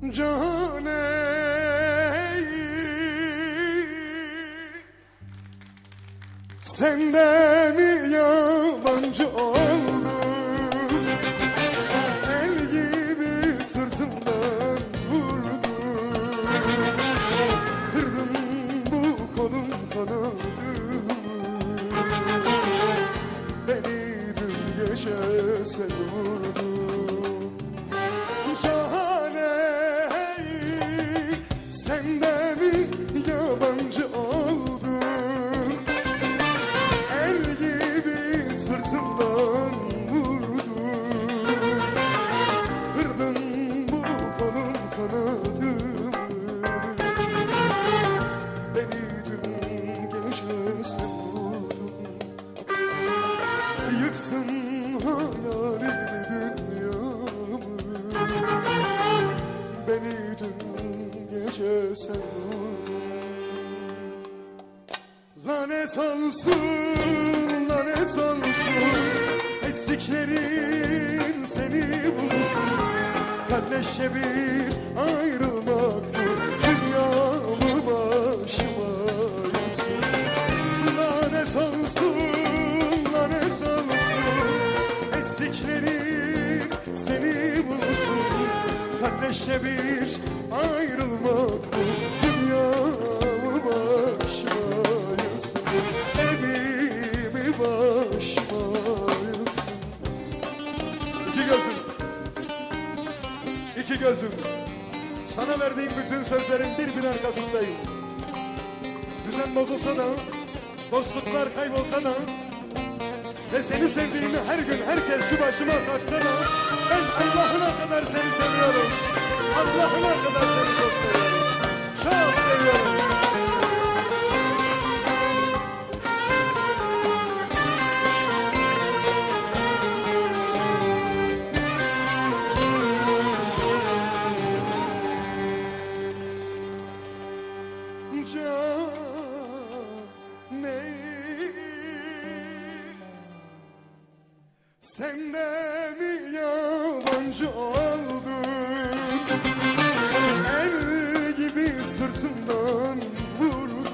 cane Sende mi yabancı oldum El gibi sırtımdan vurdum Kırdım bu kolun kanadımı Beni dün gece sen vurdun gece sen Lanet olsun, lanet olsun. Estiklerin seni bulsun. Kalleşçe bir ayrılmak bu Dünyamı başıma yıksın Lanet olsun, Kalleşçe bir ayrılmak bu Dünyamı başıma yıksın Evimi başıma yıksın İki gözüm. İki gözüm. Sana verdiğim bütün sözlerin bir bir arkasındayım. Düzen bozulsa da Dostluklar kaybolsa da Ve seni sevdiğimi her gün herkes şu başıma kalksa da Ben Allah'ına kadar seni seviyorum. Allah'ına kadar seni çok seviyorum. Çok seviyorum. Cane Sen de mi yabancı oldun El gibi sırtımdan vurdun.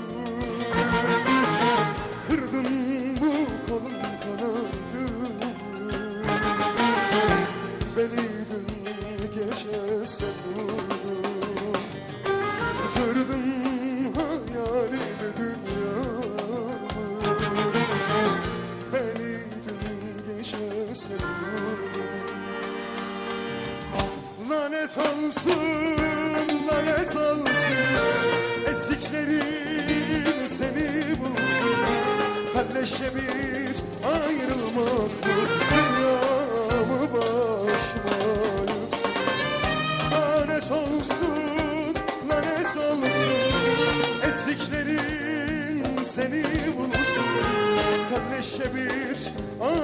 Kırdın bu kolun kanadımı Beni dün gece sen Lanet olsun, lanet olsun Esiklerin seni bulsun. Kalleşçe bir ayrılmak bu Dünyamı başıma yıksın Lanet olsun, lanet olsun Esiklerin seni bulsun. Kalleşçe bir ayrılmak